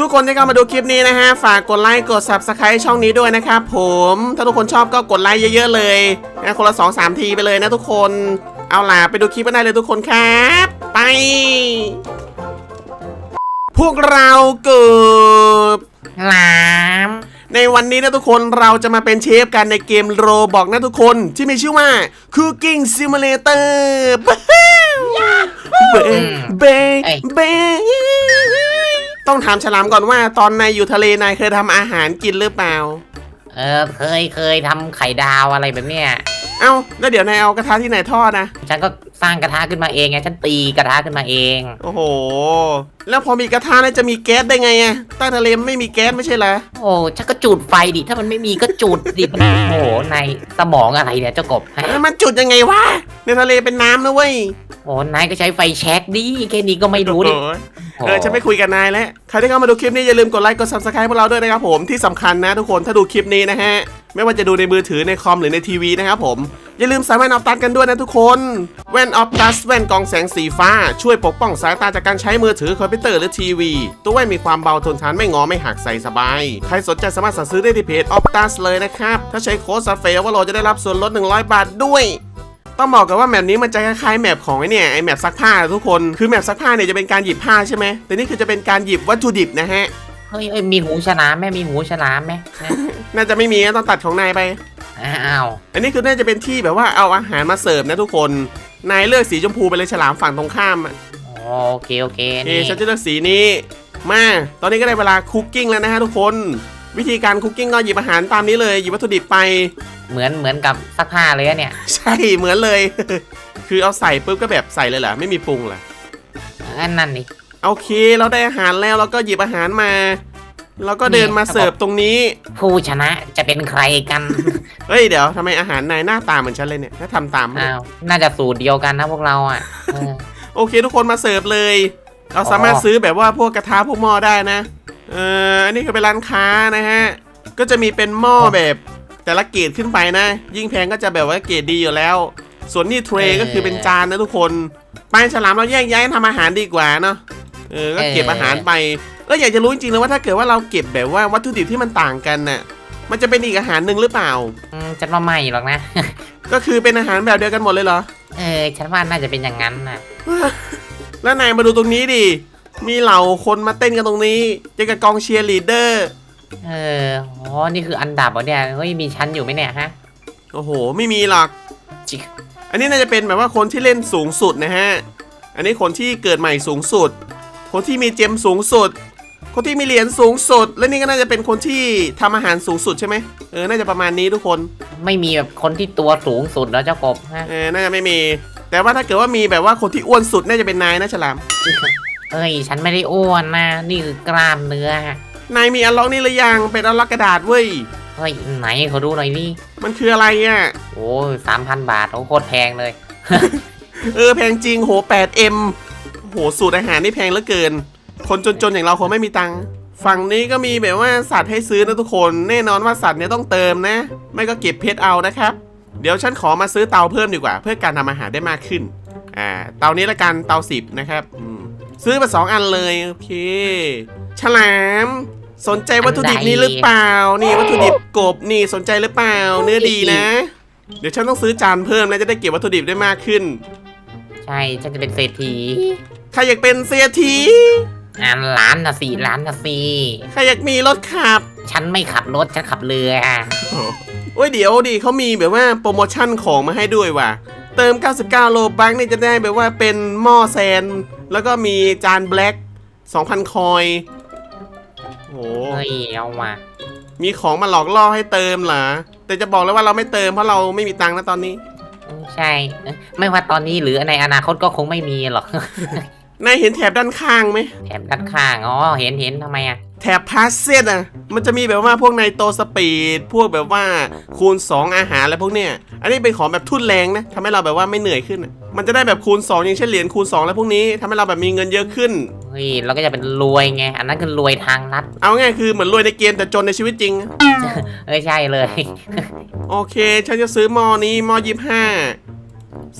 ทุกคนที่เข้ามาดูคลิปนี้นะฮะ ฝากกดไลค์กด subscribe ช่องนี้ด้วยนะครับผม ถ้าทุกคนชอบก็กดไลค์เยอะๆเลยนะคนละ 2-3 ทีไปเลยนะทุกคน เอาล่ะไปดูคลิปกันได้เลยทุกคนครับ ไป พวกเราเกิดหลามในวันนี้นะทุกคนเราจะมาเป็นเชฟกันในเกมโรบอกนะทุกคนที่มีชื่อว่า Cooking Simulator เบเบเบ ต้องถามฉลามก่อนว่าตอนนายอยู่ทะเลนายเคยทำอาหารกินหรือเปล่า เออเคยเคยทำไข่ดาวอะไรแบบเนี้ย เอ้าแล้วเดี๋ยวนายเอากระทะที่ไหนทอดนะ ฉันก็สร้างกระทะขึ้นมาเองไง ฉันตีกระทะขึ้นมาเองในโอ้โห แล้วพอมีกระทะแล้วจะมีแก๊สได้ไงอะใต้ทะเลมันไม่มีแก๊สไม่ใช่เหรอ โอ้ฉันก็จุดไฟดิ ถ้ามันไม่มีก็จุดดิ โอ้โหในสมองอะไรเนี่ยเจ้ากบฮะแล้วมันจุดยังไงวะ ในทะเลเป็นน้ำนะเว้ยโอ้นายก็ใช้ไฟแช็กดิ แค่นี้ก็ไม่รู้ดิ โอ้ย เออฉันไม่คุยกับนายแล้วใครที่เข้ามาดูคลิปนี้อย่าลืมกดไลค์กด subscribe พวกเราด้วยนะครับผมที่สำคัญนะทุกคนถ้าดูคลิปนี้นะฮะไม่ว่าจะดูในมือถือในคอมหรือในทีวีนะครับผม อย่าลืมใส่แว่นออฟตัสกันด้วยนะทุกคน แว่นออฟตัสแว่นกองแสงสีฟ้า ช่วยปกป้องสายตาจากการใช้มือถือคอมพิวเตอร์หรือทีวี ตัวแว่นมีความเบาทนทานไม่งอไม่หักใส่สบาย ใครสนใจสามารถสั่งซื้อได้ที่เพจออฟตัสเลยนะครับ ถ้าใช้โค้ดซาเฟลว่าเราจะได้รับส่วนลด 100 บาทด้วย ต้องบอกกันว่าแมปนี้มันจะคล้ายๆแมปของไอเนี่ยไอแมปซักผ้าทุกคนคือแมปซักผ้าเนี่ยจะเป็นการหยิบผ้าใช่ไหมแต่นี่คือจะเป็นการหยิบวัตถุดิบนะฮะเฮ้ยเอ้ยมีหูฉลามไหมมีหูฉลามไหมฮะน่าจะไม่มีนะต้องตัดของนายไป อ้าวอันนี้คือน่าจะเป็นที่แบบว่าเอาอาหารมาเสิร์ฟนะทุกคนนายเลือกสีชมพูไปเลยฉลามฝั่งตรงข้ามอะโอเคโอเคเอนี่ฉันจะเลือกสีนี้มาตอนนี้ก็ได้เวลาคุกกิ้งแล้วนะฮะทุกคน วิธีการคุกกิ้งก็หยิบอาหารตามนี้เลยหยิบวัตถุดิบไป เหมือนเหมือนกับซักผ้าเลยอะเนี่ย ใช่เหมือนเลย คือเอาใส่ปุ๊บก็แบบใส่เลยเหรอไม่มีปรุงเหรออันนั่นนี่ โอเคเราได้อาหารแล้วเราก็หยิบอาหารมา แล้วก็เดินมาเสิร์ฟตรงนี้ ผู้ชนะจะเป็นใครกัน เฮ้ยเดี๋ยวทำไมอาหารนายหน้าตาเหมือนฉันเลยเนี่ยถ้าทำตามไม่ได้อ้าวน่าจะสูตรเดียวกันนะพวกเราอะเออ โอเค ทุกคนมาเสิร์ฟเลย เราอ๋อสามารถซื้อแบบว่าพวกกระทะพวกหม้อได้นะเอออันนี้คือเป็นร้านค้านะฮะ ก็จะมีเป็นหม้อแบบแต่ละเกรดขึ้นไปนะ ยิ่งแพงก็จะแบบว่าเกรดดีอยู่แล้ว ส่วนนี่เทรย์ก็คือเป็นจานนะทุกคนไปฉลามเราแยกย้ายทำอาหารดีกว่าเนาะเออก็เก็บอาหารไปเอออยากจะรู้จริงๆเลยว่าถ้าเกิดว่าเราเก็บแบบว่าวัตถุดิบที่มันต่างกันน่ะมันจะเป็นอีกอาหารหนึ่งหรือเปล่าอืมฉันว่าไม่หรอกนะ ก็คือเป็นอาหารแบบเดียวกันหมดเลยเหรอ เออฉันว่าน่าจะเป็นอย่างนั้นนะแล้วนายมาดูตรงนี้ดิ มีเหล่าคนมาเต้นกันตรงนี้เจอกับกองเชียร์ลีดเดอร์ เอออ๋อนี่คืออันดับเหรอเนี่ยเฮ้ยมีชั้นอยู่ไหมเนี่ยฮะโอ้โห ไม่มีหรอกจิกอันนี้น่าจะเป็นแบบว่าคนที่เล่นสูงสุดนะฮะ อันนี้คนที่เกิดใหม่สูงสุด คนที่มีเจมสูงสุด คนที่มีเหรียญสูงสุด และนี่ก็น่าจะเป็นคนที่ทำอาหารสูงสุดใช่ไหมเออ น่าจะประมาณนี้ทุกคน ไม่มีแบบคนที่ตัวสูงสุดแล้วเจ้ากบฮะเออ น่าจะไม่มี แต่ว่าถ้าเกิดว่ามีแบบว่าคนที่อ้วนสุดน่าจะเป็นนายนะฉลาม เฮ้ย ฉันไม่ได้อ้วนนะ นี่คือกล้ามเนื้อนายมีอันล็อกนี่หรือยังเป็นอันล็อกกระดาษเว้ย เฮ้ยไหนเขาดูหน่อยนี่มันคืออะไรอะ โอ้ยสามพันบาทโอ้โคตรแพงเลย เออแพงจริงโห 8M โหสูตรอาหารนี่แพงเหลือเกิน คนจนๆอย่างเราคงไม่มีตังค์ฝั่งนี้ก็มีแบบว่าสัตว์ให้ซื้อนะทุกคน แน่นอนว่าสัตว์เนี่ยต้องเติมนะ ไม่ก็เก็บเพชรเอานะครับ เดี๋ยวฉันขอมาซื้อเตาเพิ่มดีกว่า เพื่อการทำอาหารได้มากขึ้น อ่า เตานี้ละกันเตาสิบนะครับอืม ซื้อมาสองอันเลยโอเค ฉลาม สนใจวัตถุดิบนี้หรือเปล่า นี่วัตถุดิบกบนี่สนใจหรือเปล่า เนื้อดีนะ เดี๋ยวฉันต้องซื้อจานเพิ่มแล้วจะได้เก็บวัตถุดิบได้มากขึ้น ใช่ฉันจะเป็นเศรษฐีใครอยากเป็นเสียทีอ่านล้านนะสิล้านนะสิใครอยากมีรถขับ ฉันไม่ขับรถฉันขับเรือโอ้ยเดี๋ยวดิเขามีแบบว่าโปรโมชั่นของมาให้ด้วยว่ะ เติม 99 โลบังนี่จะได้แบบว่าเป็นหม้อแซน แล้วก็มีจานแบล็ก2,000 คอยโอ้เฮ้ยเอามามีของมาหลอกล่อให้เติมเหรอ แต่จะบอกเลยว่าเราไม่เติมเพราะเราไม่มีตังค์นะตอนนี้ ใช่ไม่ว่าตอนนี้หรือในอนาคตก็คงไม่มีหรอก นายเห็นแถบด้านข้างไหมแถมด้านข้างอ๋อเห็นเห็นทำไมอะ แถบพาสเซตอะ มันจะมีแบบว่าพวกไนโตรสปีด พวกแบบว่าคูณ 2 อาหารอะไรพวกเนี้ย อันนี้เป็นของแบบทุนแรงนะทำให้เราแบบว่าไม่เหนื่อยขึ้นอะมันจะได้แบบคูณ 2 อย่างเช่นเหรียญคูณ2แล้วพวกนี้ทำให้เราแบบมีเงินเยอะขึ้น เฮ้ยเราก็จะเป็นรวยไง อันนั้นคือรวยทางลัดเอาง่ายคือเหมือนรวยในเกมแต่จนในชีวิตจริงอะเอ้ยใช่เลย โอเค ฉันจะซื้อหม้อนี้หม้อยี่ห้า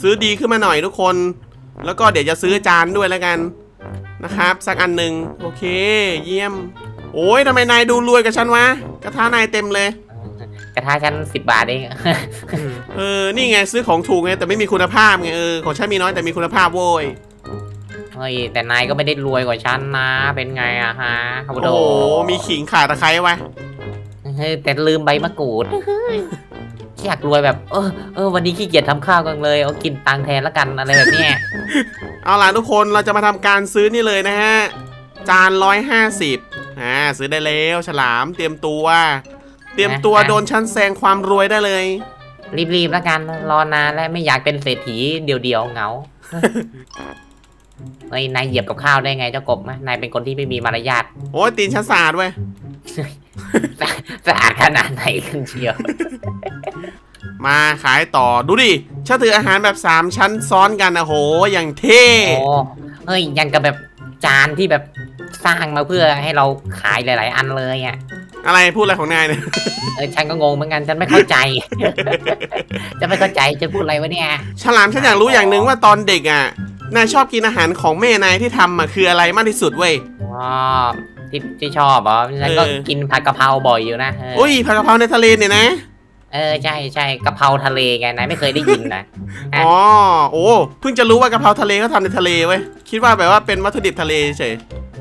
ซื้อดีขึ้นมาหน่อยทุกคน แล้วก็เดี๋ยวจะซื้อจานด้วยแล้วกันนะครับ สักอันหนึ่งโอเค เยี่ยม โอ้ยทำไมนายดูรวยกับฉันวะกระทะนายเต็มเลย กระทะฉันสิบบาทเอง เออ นี่ไงซื้อของถูกไงแต่ไม่มีคุณภาพไงเออของฉันมีน้อยแต่มีคุณภาพโว้ย เฮ้ยแต่นายก็ไม่ได้รวยกว่าฉันนะ เป็นไงอะฮะคาบุโอ้โดโหมีขิงข่าตะไคร้ไว้เฮ้ยแต่ลืมใบมะกรูดอยากรวยแบบ เออเออวันนี้ขี้เกียจทำข้าวกันเลยเอากินตังค์แทนละกันอะไรแบบเนี้ยเอาล่ะทุกคนเราจะมาทำการซื้อนี่เลยนะฮะ จานร้อยห้าสิบ อ่าซื้อได้แล้วฉลามเตรียมตัว เตรียมตัวโดนชั้นแซงความรวยได้เลย รีบๆแล้วกันรอนานแล้วไม่อยากเป็นเศรษฐีเดียวๆเหงาเฮ้ยนายเหยียบกับข้าวได้ไงเจ้ากบนะนายเป็นคนที่ไม่มีมารยาทโอ้ยตีนชั้นสะอาดเว้ยสะอาดขนาดไหนกันเชียว มาขายต่อดูดิฉันถืออาหารแบบ 3 ชั้นซ้อนกันนะโหอย่างเท่โอ้เฮ้ยยังกับแบบจานที่แบบ สร้างมาเพื่อให้เราขายหลาย ๆ อันเลยอะ อะไรพูดอะไรของนายเนี่ยเออฉันก็งงเหมือนกันฉันไม่เข้าใจ จะไม่เข้าใจจะพูดอะไรวะเนี่ยฉลามฉันอยากรู้อย่างหนึ่งว่าตอนเด็กอะนายชอบกินอาหารของแม่นายที่ทำอะคืออะไรมากที่สุดเว้ย อ๋อที่ที่ชอบเหรอฉันก็เออ กินผัดกะเพราบ่อยอยู่นะเออออุ้ยผัดกะเพราในทะเลเนี่ยนะเออใช่ใช่กะเพราทะเลไงนายไม่เคยได้ยินนะ อะ อ๋อโอ้เพิ่งจะรู้ว่ากะเพราทะเลเขาทำในทะเลเว้ยคิดว่าแบบว่าเป็นวัตถุดิบทะเลเฉย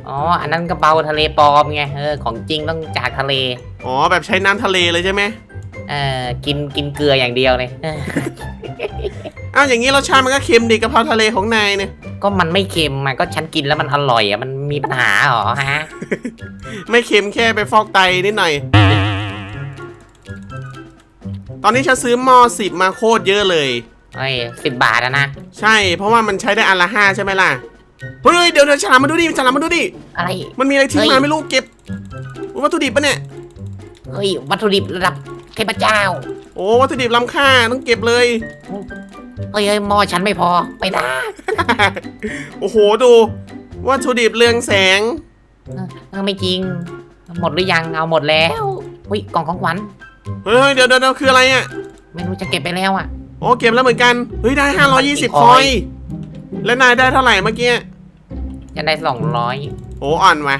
อ๋อ อันนั้นกะเพราทะเลปลอมไง เออ ของจริงต้องจากทะเล อ๋อแบบใช้น้ำทะเลเลยใช่ไหมเออกินกินเกลืออย่างเดียวเลยเอออ้าวอย่างนี้รสชาติมันก็เค็มดีกะเพราทะเลของนายเนี่ยก็มันไม่เค็มมันก็ฉันกินแล้วมันอร่อยอะ มันมีปัญหาเหรอฮะ ไม่เค็มแค่ไปฟอกไตนิดหน่อย ตอนนี้ฉันซื้อหม้อสิบมาโคตรเยอะเลย เฮ้ยสิบบาทอะนะ ใช่ เพราะว่ามันใช้ได้อันละห้าใช่ไหมล่ะ เฮ้ยเดี๋ยวเดี๋ยวฉลามมาดูดิฉลามมาดูดิอะไร มันมีอะไรทิ้งเฮ้มาย ไม่รู้เก็บอุ๊ยวัตถุดิบปะเนี่ยเฮ้ยวัตถุดิบระดับเทพเจ้าโอ้วัตถุดิบล้ำค่าต้องเก็บเลย เฮ้ยเฮ้ยหม้อฉันไม่พอไม่ได้โอ้โหดูวัตถุดิบเรืองแสง เออไม่จริง หมดหรือยังเอาหมดแล้วอุ้ยกล่องของขวัญเฮ้ยเดี๋ยวเดี๋ยวเดี๋ยวคืออะไรอะไม่รู้จะเก็บไปแล้วอะ โอ้เก็บแล้วเหมือนกันเฮ้ยได้ 520คคออยย แล้วนายได้เท่าไหร่เมื่อกี้ จะได้สองร้อยโอ้อ่อนว่ะ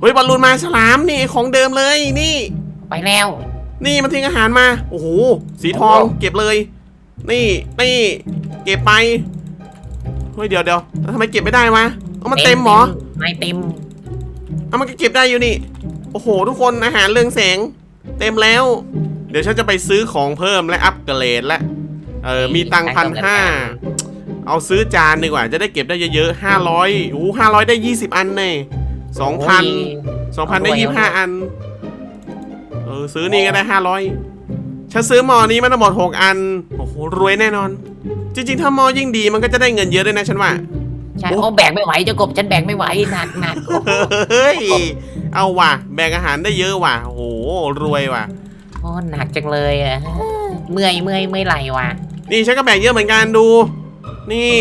เฮ้ยบอลลูนมาฉลามนี่ของเดิมเลยนี่ ไปแล้ว นี่มันทิ้งอาหารมา โอ้โหสีทองโอ้เก็บเลย นี่นี่เก็บไปเฮ้ยเดี๋ยวเดี๋ยวแล้วทำไมเก็บไม่ได้วะเอามันเต็มเหรอไม่เต็มเอามันก็เก็บได้อยู่นี่ โอ้โห ทุกคนอาหารเรืองแสง เต็มแล้ว เดี๋ยวฉันจะไปซื้อของเพิ่มและอัปเกรดละเออมีตังพันห้า เอาซื้อจานดีกว่าจะได้เก็บได้เยอะๆห้าร้อยโอ้ห้าร้อยได้ยี่สิบอันแน่สองพันสองพันได้เอาด้วยยี่ห้าอัน เออซื้อนี่ก็ได้ห้าร้อยฉันซื้อหมอนี้มาทั้งหมดหกอัน โอ้โหรวยแน่นอน จริง ๆ ถ้าหมอยิ่งดีมันก็จะได้เงินเยอะด้วยนะฉันว่า ใช่โอ้โอ้แบกไม่ไหวเจ้ากบฉันแบกไม่ไหวหนักหนักโอ้เฮ้ย เอาว่ะ แบ่งอาหารได้เยอะว่ะ โอ้โหรวยว่ะโอ้หนักจังเลยอะ เมื่อยเมื่อยเมื่อยไหลว่ะ นี่ฉันก็แบ่งเยอะเหมือนกันดู นี่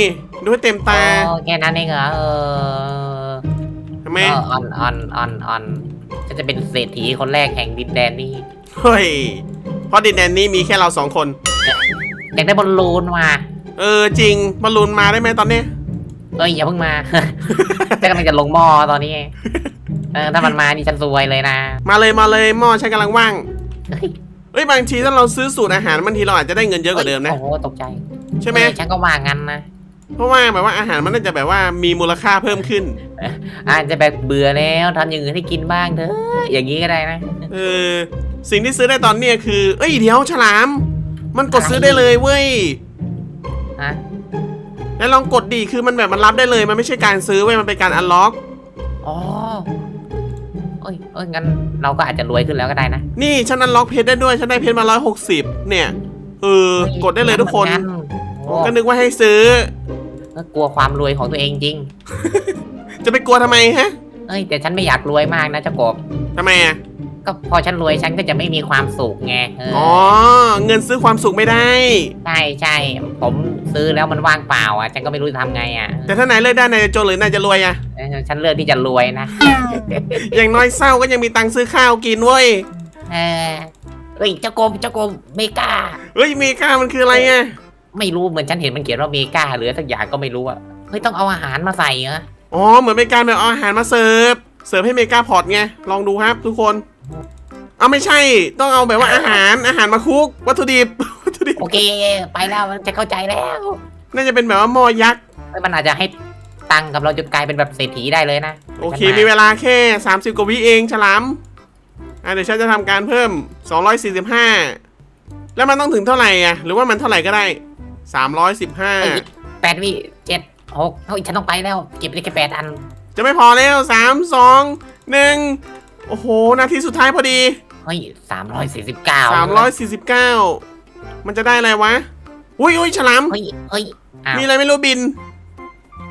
ดูให้เต็มตาโอ้แค่นั้นเองเหรอเออทำไมเออออนออนออนออนฉันจะเป็นเศรษฐีคนแรกแห่งดินแดนนี้เฮ้ยเพราะดินแดนนี้มีแค่เราสองคน อยากได้บอลลูนว่ะเออจริงบอลลูนมาได้ไหมตอนนี้เอ้ยอย่าเพิ่งมาจะกำลังจะลงหม้อตอนนี้ไงเออถ้ามันมานี่ฉันซวยเลยนะ มาเลยมาเลยหม้อฉันกำลังว่าง เฮ้ยเฮ้ยบางทีถ้าเราซื้อสูตรอาหารบางทีเราอาจจะได้เงินเยอะกว่าเดิมนะ โอ้โหตกใจใช่ไหม เออฉันก็ว่างั้นนะเพราะว่าแบบว่าอาหารมันน่าจะแบบว่ามีมูลค่าเพิ่มขึ้น อาจจะแบบเบื่อแล้วทำอย่างอื่นให้กินบ้างเถอะอย่างนี้ก็ได้นะ เออ สิ่งที่ซื้อได้ตอนเนี้ยคือ เอ้ยเดี๋ยวฉลาม มันกดซื้อได้เลยเว้ยฮะ แล้วลองกดดีคือมันแบบมันรับได้เลย มันไม่ใช่การซื้อเว้ย มันเป็นการอันล็อก อ๋อ เอ้ยเอ้ยงั้นเราก็อาจจะรวยขึ้นแล้วก็ได้นะนี่ฉันอันล็อกเพชรได้ด้วย ฉันได้เพชรมาร้อยหกสิบเนี่ย เออ กดได้เลยทุกคน งั้โอ้ก็นึกว่าให้ซื้อ ก็กลัวความรวยของตัวเองจริง จะไปกลัวทำไมฮะเอ้ยแต่ฉันไม่อยากรวยมากนะเจ้ากบทำไมอะ ก็พอฉันรวยฉันก็จะไม่มีความสุขไงเออออ๋อ เงินซื้อความสุขไม่ได้ ใช่ใช่ผมซื้อแล้วมันว่างเปล่าอะฉันก็ไม่รู้จะทำไงอะแต่ถ้านายเลือกได้นายจะจนหรือนายจะรวยอะเออ ฉันเลือกที่จะรวยนะอย่างน้อยเศร้าก็ยังมีตังค์ซื้อข้าวกินเว้ยเออเอ้ยเจ้ากบเจ้ากบเมกา เฮ้ยเมกามันคืออะไรอะไม่รู้เหมือนฉันเห็นมันเขียนว่าเมกาหรือสักอย่างก็ไม่รู้อะเฮ้ยต้องเอาอาหารมาใส่เหรออ๋อเหมือนเป็นการแบบเอาอาหารมาเสิร์ฟเสิร์ฟให้เมกาพอร์ตไงลองดูครับทุกคนเอาไม่ใช่ต้องเอาแบบว่าอาหารอาหารมาคลุกวัตถุดิบวัตถุดิบโอเค ไปแล้วมันจะเข้าใจแล้ว น่าจะเป็นแบบว่าหม้อยักษ์เฮ้ยมันอาจจะให้ ตังค์กับเราจนกลายเป็นแบบเศรษฐีได้เลยนะโอเค มีเวลาแค่ 30 กว่าวิเองฉลามอะเดี๋ยวฉันจะทำการเพิ่ม 245 แล้วมันต้องถึงเท่าไหร่อะ หรือว่ามันเท่าไหร่ก็ได้เอ้ย315 แปดวิเจ็ดหกเฮ้ยฉันต้องไปแล้ว เก็บได้แค่แปดอัน จะไม่พอแล้ว 3 2 1 โอ้โห นาทีสุดท้ายพอดี เฮ้ยสามร้อยสี่สิบเก้า349 มันจะได้อะไรวะ อุ้ยอุ้ยฉลาม เฮ้ยเฮ้ยอ้าวมีอะไรไม่รู้บิน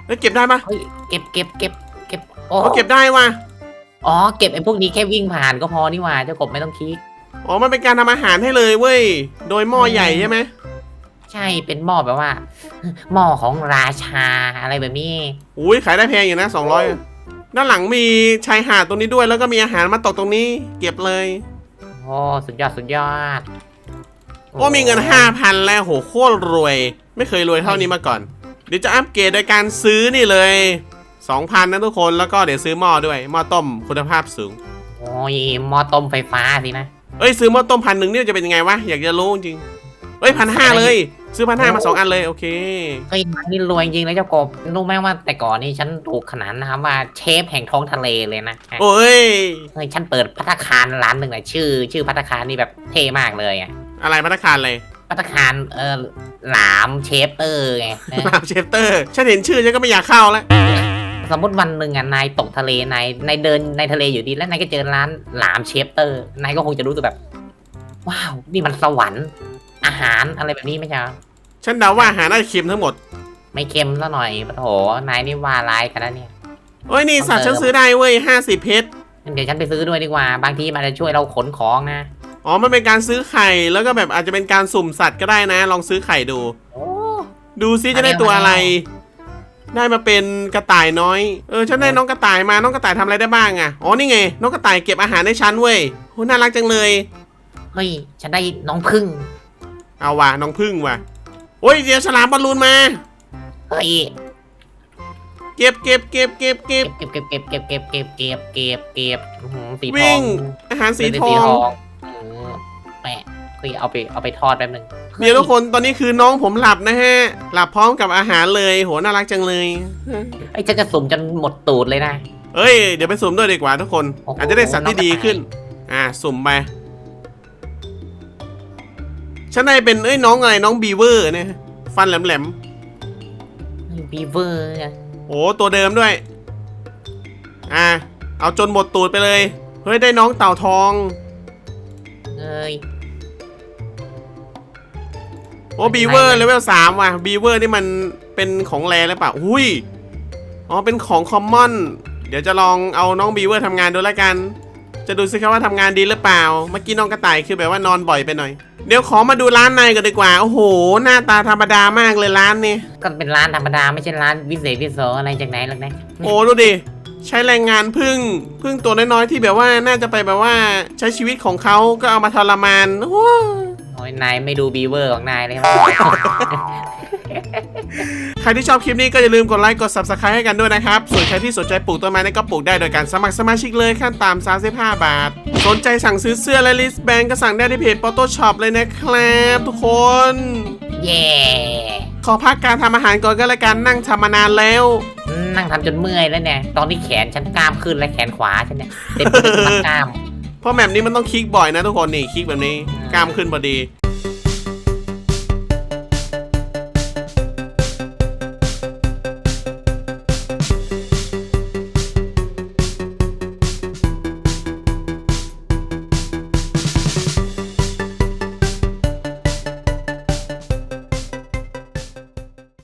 แล้วเก็บได้ปะเฮ้ยเก็บเก็บเก็บเก็บโอ้อ๋อเก็บได้ว่ะอ๋อเก็บไอ้พวกนี้แค่วิ่งผ่านก็พอนี่หว่าเจ้ากบไม่ต้องคิดอ๋อมันเป็นการทำอาหารให้เลยเว้ย โดยหม้อใหญ่ใช่ไหมใช่เป็นหม้อแบบว่า หม้อของราชาอะไรแบบนี้ อุ้ยขายได้แพงอยู่นะ200ด้านหลังมีชายหาดตรงนี้ด้วย แล้วก็มีอาหารมาตกตรงนี้ เก็บเลย โอ้สุดยอดสุดยอดโอ้มีเงิน5,000แล้วโหโคตรรวย ไม่เคยรวยเท่านี้มาก่อนเดี๋ยวจะอัปเกรดโดยการซื้อนี่เลย 2,000นะทุกคนแล้วก็เดี๋ยวซื้อหม้อด้วยหม้อต้มคุณภาพสูง โอ้ยหม้อต้มไฟฟ้าสินะ เอ้ยซื้อหม้อต้มพันหนึ่งเนี่ยจะเป็นยังไงวะอยากจะรู้จริงเอ้ยพันห้าเลย ซื้อพันห้ามาสองอันเลยโอเคเฮ้ยมันนี่รวยจริงเลยเจ้ากบรู้ไหมว่าแต่ก่อนนี่ฉันถูกขนานนะครับว่าเชฟแห่งท้องทะเลเลยนะโอ้ยเฮ้ยฉันเปิดพัตตาคารร้านหนึ่งเลยชื่อ ชื่อพัตตาคารนี่แบบเท่มากเลยอะอะไรพัตตาคารเลย พัตตาคารเออหลามเชฟเตอร์ไงเออลาบเชฟเตอร์ฉันเห็นชื่อฉันก็ไม่อยากเข้าแล้วสมมติวันหนึ่งอะนายตกทะเลนายนายเดินในทะเลอยู่ดีแล้วนายก็เจอร้านหลามเชฟเตอร์นายก็คงจะรู้สึกแบบ ว้าวนี่มันสวรรค์อาหารอะไรแบบนี้ไม่ใช่เหรอฉันเดาว่าอาหารน่าจะเค็มทั้งหมดไม่เค็มซะหน่อยโอ้โหนายนี่ว่าร้ายกันนะเนี่ย โอ้ยนี่สัตว์ฉันซื้อได้เว้ยห้าสิบเพชร งั้นเดี๋ยวฉันไปซื้อด้วยดีกว่า บางทีมันจะช่วยเราขนของนะ อ๋อ มันเป็นการซื้อไข่ แล้วก็แบบอาจจะเป็นการสุ่มสัตว์ก็ได้นะ ลองซื้อไข่ดู โอ้ ดูซิจะได้ตัวอะไร ได้มาเป็นกระต่ายน้อย เออ ฉันได้น้องกระต่ายมา น้องกระต่ายทำอะไรได้บ้างอะอ๋อ นี่ไง น้องกระต่ายเก็บอาหารให้ฉันเว้ยโหน่ารักจังเลย เฮ้ย ฉันได้น้องพึ่ง เอาว่ะ น้องพึ่งว่ะ โอ้ย เดี๋ยวฉลามบอลลูนมา เฮ้ย เก็บเก็บเก็บเก็บเก็บเก็บเก็บเก็บเก็บเก็บเก็บเก็บเก็บเก็บอื้อหือสีทวิ่องงอาหารสีเป็นทองเออ แปะคือเอาไปเอาไปทอดแป๊บนึงเดี๋ยวทุกคนตอนนี้คือน้องผมหลับนะฮะ หลับพร้อมกับอาหารเลยโหน่ารักจังเลยไอ้ยฉันจะสุ่มจนหมดตูดเลยนะ เอ้ยเดี๋ยวไปสุ่มด้วยดีกว่าทุกคน โอ้โห อาจจะได้สัตว์ที่ดีขึ้น อ่าสุ่มไปฉันได้เป็นเอ้ยน้องอะไรน้องบีเวอร์เนี่ยฟันแหลมบีเวอร์ๆโอ้ตัวเดิมด้วย อ่าเอาจนหมดตูดไปเลยเฮ้ยได้น้องเต่าทอง เอ้ยโอ้ไม่บีเป็นไรเวอร์นะเลเวลสามว่ะบีเวอร์นี่มันเป็นของแรหรือเปล่าอุ้ยอ๋อเป็นของคอมมอนเดี๋ยวจะลองเอาน้องบีเวอร์ทำงานดูแล้วกัน จะดูสิครับว่าทำงานดีหรือเปล่า เมื่อกี้น้องกระต่ายคือแบบว่านอนบ่อยไปหน่อย เดี๋ยวขอมาดูร้านในกันดีกว่า โอ้โห หน้าตาธรรมดามากเลยร้านนี้ก็เป็นร้านธรรมดาไม่ใช่ร้านวิเศษวิโสอะไรจากไหนหรอกนะ โอ้ดูดิ ใช้แรงงานพึ่งพึ่งตัวน้อยๆที่แบบว่าน่าจะไปแบบว่าใช้ชีวิตของเขาก็เอามาทรมานโอ้โหโอ้ยนายไม่ดูบีเวอร์ของนายเลยครับ ใครที่ชอบคลิปนี้ก็อย่าลืมกดไลค์กด subscribe ให้กันด้วยนะครับ ส่วนใครที่สนใจปลูกต้นไม้เนี่ยก็ปลูกได้โดยการสมัครสมาชิกเลยขั้นต่ำ35 บาท สนใจสั่งซื้อเสื้อและลิสแบนก็สั่งได้ที่เพจ Photo Shop เลยนะครับทุกคน เย่ขอพักการทำอาหารก่อนก็แล้วกันนั่งทำมานานแล้ว นั่งทำจนเมื่อยแล้วเนี่ย ตอนนี้แขนฉันกล้ามขึ้นและแขนขวาฉันเนี่ยเต็มไปด้วยมัดกล้าม เพราะแบบนี้มันต้องคลิกบ่อยนะทุกคนนี่คลิกแบบนี้กล้ามขึ้นพอดี